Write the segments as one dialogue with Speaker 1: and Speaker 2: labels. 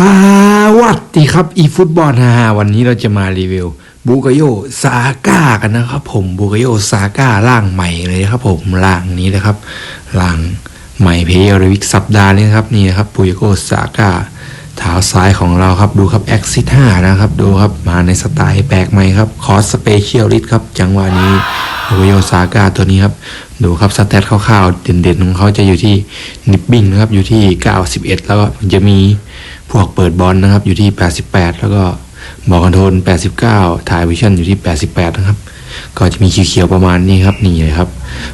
Speaker 1: สวัสดีครับ อีฟุตบอลฮาวันนี้เราจะมารีวิวบูกโยซาก้ากันนะครับ ผมบูกโยซาก้าร่างใหม่เลยครับ ผมร่างนี้นะครับร่างใหม่เพย์ริวิกสัปดาห์นี้นครับนี่นะครับบูกโยซาก้าเท้าซ้ายของเราครับดูครับแอคซิสห้านะครับ ดูครับมาในสไตล์แปลกใหม่ครับคอสสเปเชียลลิสครับ จังหวะนี้บูกโยซาก้าตัวนี้ครับดูครับสเตตคร่าวๆเด่นๆของเขาจะอยู่ที่นิปบิ้งนะครับอยู่ที่ 91 แล้วก็จะมี พวกเปิดบอลนะครับอยู่ที่ 88 แล้วก็บอกคอนโทรล89ถ่ายวิชั่นอยู่ที่ 88 นะครับ ก็จะมีเขียวๆประมาณนี้ครับนี่เลยครับ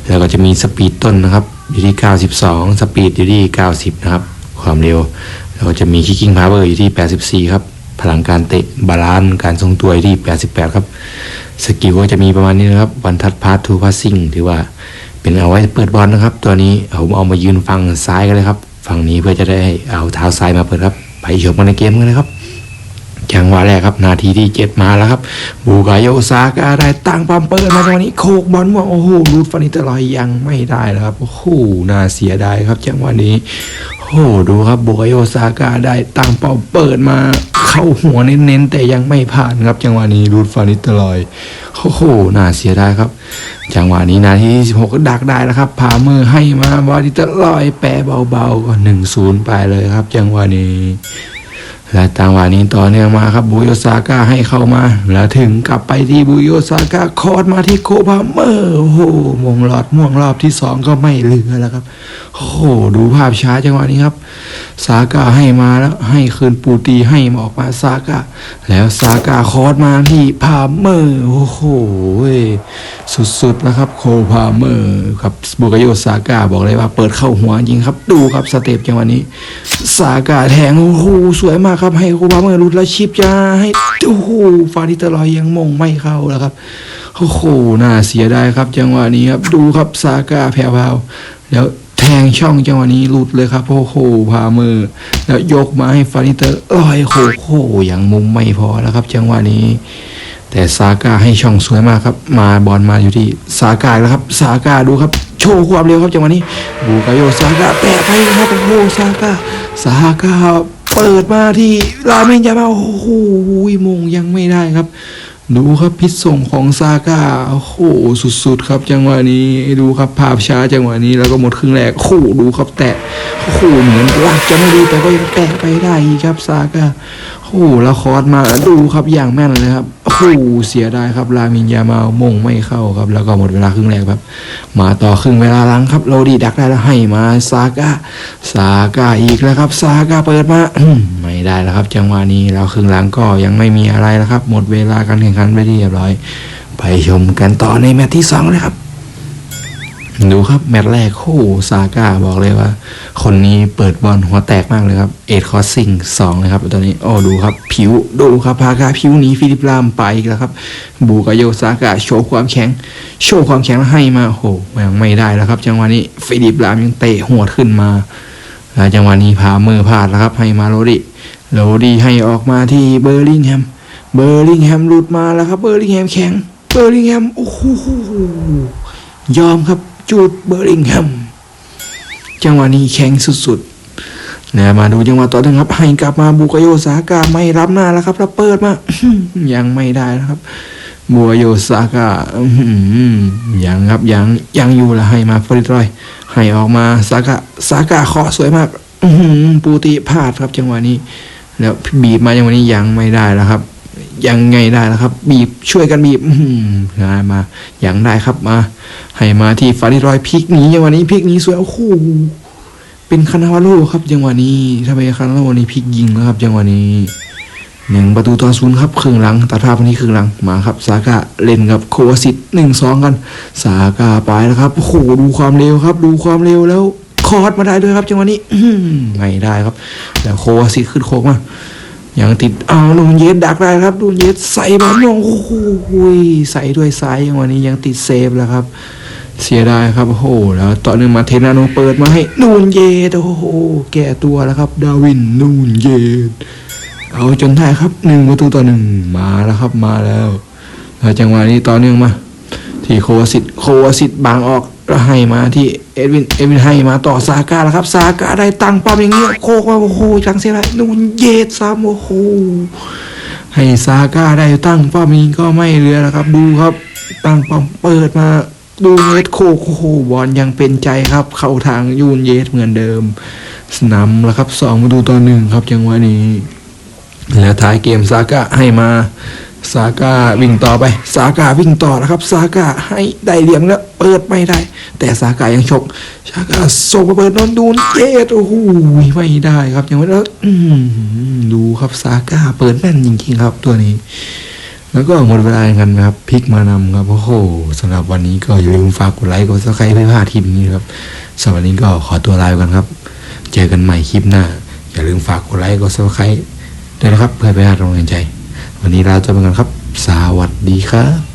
Speaker 1: แล้วก็จะมีสปีดต้นนะครับ อยู่ที่ 92 สปีดอยู่ที่ 90 นะครับ ความเร็ว แล้วก็จะมีคิกกิ้งพาวเวอร์อยู่ที่ 84 ครับ พลังการเตะบาลานซ์การทรงตัวอยู่ที่ 88 ครับ สกิลก็จะมีประมาณนี้นะครับวันทัดพาร์ททูพาสซิ่งถือว่าเป็นเอาไว้เปิดบอลนะครับ ตัวนี้ผมเอามายืนฝั่งซ้ายกันเลยครับฝั่งนี้เพื่อจะได้เอาเท้าซ้ายมาเปิดครับ ไปชมกันในเกมกันนะครับ จังหวะแรกครับ นาทีที่เจ็ดมาแล้วครับ บูกายโยซากาได้ตั้งปั๊มเปิดมาจังหวะนี้โคกบอลว่าโอ้โหรูดฟานิเตอร์ลอยยังไม่ได้แล้วครับโอ้โหน่าเสียดายครับจังหวะนี้โอ้โหดูครับบูกายโยซากาได้ตั้งเป้าเปิดมาเข้าหัวเน้นๆแต่ยังไม่ผ่านครับ จังหวะนี้รูดฟานิเตอร์ลอยโอ้โหน่าเสียดายครับ จังหวะนี้นาทีที่16ก็ดักได้แล้วครับพามือให้มาวาดิตลอยแปรเบาๆก็หนึ่งศูนย์ไปเลยครับ จังหวะนี้ และจังหวะนี้ต่อเนื่องมาครับบุยโยซาก้าให้เข้ามา แล้วถึงกลับไปที่บุยโยซาก้าคอร์ดมาที่โคบาเมอร์โอ้โหมงหลอดม่วงรอบที่สองก็ไม่เหลือแล้วครับโอ้โหดูภาพช้าจังหวะนี้ครับซากาให้มาแล้วให้คืนปูตีให้มาออกมาซากาแล้วซากาคอร์ดมาที่พาเมอร์โอ้โหสุดๆแล้วครับ โคพาเมอร์กับบุกโยซากาบอกเลยว่าเปิดเข้าหัวจริงครับ ดูครับสเต็ปจังวะนี้ซากาแทงโอ้โหสวยมากครับให้โคพาเมอร์รุดแล้วชิปจะให้โอ้โหฟาดิตลอยยังมงไม่เข้าแล้วครับโอ้โหน่าเสียดายครับ จังหวะนี้ครับดูครับซากาแผ่วๆแล้ว งช่องจังหวะนี้หลุดเลยครับโอ้โหพามือ แล้วยกมาให้ฟานิเตอร์ลอยโอ้โหยังมุมไม่พอแล้วครับ จังหวะนี้ แต่ซาก้าให้ช่องสวยมากครับ มาบอลมาอยู่ที่ซาก้าแล้วครับซาก้าดูครับโชว์ความเร็วครับจังหวะนี้บูกาโยซาก้าแปะไปครับโอ้โหซาก้าซาก้า เปิดมาที่ราเมนยามาโอ้โหมงยังไม่ได้ครับ ดูครับพิษส่งของซาก้าโอ้โหสุดๆครับ จังหวะนี้ดูครับภาพช้าจังหวะนี้แล้วก็หมดครึ่งแรกโอ้โหดูครับแตะโอ้โหเหมือนลักจะไม่ดีแต่ก็ยังแตะไปได้ครับซาก้า โอ้แล้วคอร์สมาดูครับอย่างแม่นเลยครับโอ้เสียดายครับ รามินยามามงไม่เข้าครับ แล้วก็หมดเวลาครึ่งแรกครับ มาต่อครึ่งเวลาหลังครับ โรดีดักได้แล้วให้มาซาก้าซาก้าอีกแล้วครับซาก้าเปิดมาไม่ได้แล้วครับ จังหวะนี้แล้วครึ่งหลังก็ยังไม่มีอะไรแล้วครับ หมดเวลาการแข่งขันไปที่เรียบร้อย ไปชมกันต่อในแมตช์ที่สองเลยครับ ดูครับแมตช์แรกโอ้ซาก้าบอกเลยว่า คนนี้เปิดบอลหัวแตกมากเลยครับเอ็ดคอสซิงสองเลยครับตอนนี้โอ้ดูครับผิวดูครับพากาผิวหนี้ฟิลิปลามไปอีกแล้วครับ บูกาโยซาก้าโชว์ความแข็ง โชว์ความแข็งให้มาโอ้โหยังไม่ได้แล้วครับ จังหวะนี้ฟิลิปลามยังเตะหัวขึ้นมาแล้วจังหวะนี้พามือพลาดแล้วครับให้มาโรดิโรดิให้ออกมาที่เบอร์ลิงแฮมเบอร์ลิงแฮมหลุดมาแล้วครับเบอร์ลิงแฮมแข็งเบอร์ลิงแฮมโอ้โหยอมครับ จูดเบอร์ลิงแฮมจังหวะนี้แข็งสุดๆนะมาดูจังหวะต่อหนึ่งครับ ให้กลับมาบุกโยสากาไม่รับหน้าแล้วครับแล้วเปิดมา ยังไม่ได้นะครับบัวโยซากาอยังครับยังยังอยู่ละให้มาฟริดรอย ให้ออกมาซากะซากะเคาะสวยมากอืปูติพลาดครับจังหวะนี้ แล้วบีบมาจังหวะนี้ยังไม่ได้แล้วครับ ยังไงได้ล้วครับ บีบช่วยกันบีบอื้อหือได้มางได้ครับมา ให้มาที่ฟาริรอยพลิกหนีจังหวะนี้พลิกหนีสวยโอ้โหเป็นคานาวาโลครับจังหวะนี้ถ้าเป็นคานาวาโลนี่พลิกยิงแล้วครับจังหวะนี้หนึ่งประตูต่อศูนย์ครับครึ่งหลังตัดภาพวันนี้ครึ่งหลังมาครับซากะเล่นกับโควาซิตหนึ่งสองกันซากะไปแล้วครับโอ้โหดูความเร็วครับ ดูความเร็วแล้วคอร์สมาได้ด้วยครับจังหวะนี้ไม่ได้ครับ แล้วโควาซิตขึ้นโคกมา อยังติดเอาลูนเยสดักได้ครับลูนเยสใส่บอลลงโอ้โหใส่ด้วยซ้ายจังหวะนี้ยังติดเซฟแล้วครับ เสียดายครับโอ้โหแล้วต่อเนื่องมาเทนาโนเปิดมาให้นูนเยสโอ้โหแก่ตัวแล้วครับ ดาวินนูนเยสเอาจนได้ครับหนึ่งประตูต่อหนึ่งมาแล้วครับมาแล้วแล้วจังหวะนี้ต่อเนื่องมา ที่โควาสิตโควาสิตบางออกแล้วให้มาที่ เอ็ดวิน เอ็ดวินให้มาต่อซาก้าแล้วครับ ซาก้าได้ตั้งป้อมอย่างเงี้ยโคกมาโอ้โหจังเสียไรนูนเยสซ้ำโอ้โหให้ซาก้าได้ตั้งป้อมนี้ก็ไม่เหลือนะครับ ดูครับตั้งป้อมเปิดมาดูเยสโคกโอ้โหบอลยังเป็นใจครับ เข้าทางยูนเยสเหมือนเดิมสนามแล้วครับสองประตูต่อหนึ่งครับจังหวะนี้ แล้วท้ายเกมซาก้าให้มา ซาก้าวิ่งต่อไปซาก้าวิ่งต่อแล้วครับซาก้าให้ได้เหลี่ยมแล้วเปิดไม่ได้ แต่ซาก้ายังฉกซาก้าส่งมาเปิดนอนดูนเย็ดโอ้โหไม่ได้ครับยังไม่แล้วดูครับซาก้าเปิดแม่นจริงๆครับตัวนี้ แล้วก็หมดเวลากันนะครับพลิกมานำครับโอ้โหสำหรับวันนี้ก็อย่าลืมฝากกดไลค์กดซับสไครต์เพื่อพลาดคลิปนี้ครับสำหรับวันนี้ก็ขอตัวลาไปกันครับ เจอกันใหม่คลิปหน้า อย่าลืมฝากกดไลค์กดซับสไครต์ด้วยนะครับเพื่อเป็นกำลังใจ วันนี้ลาจะมากันครับ สวัสดีครับ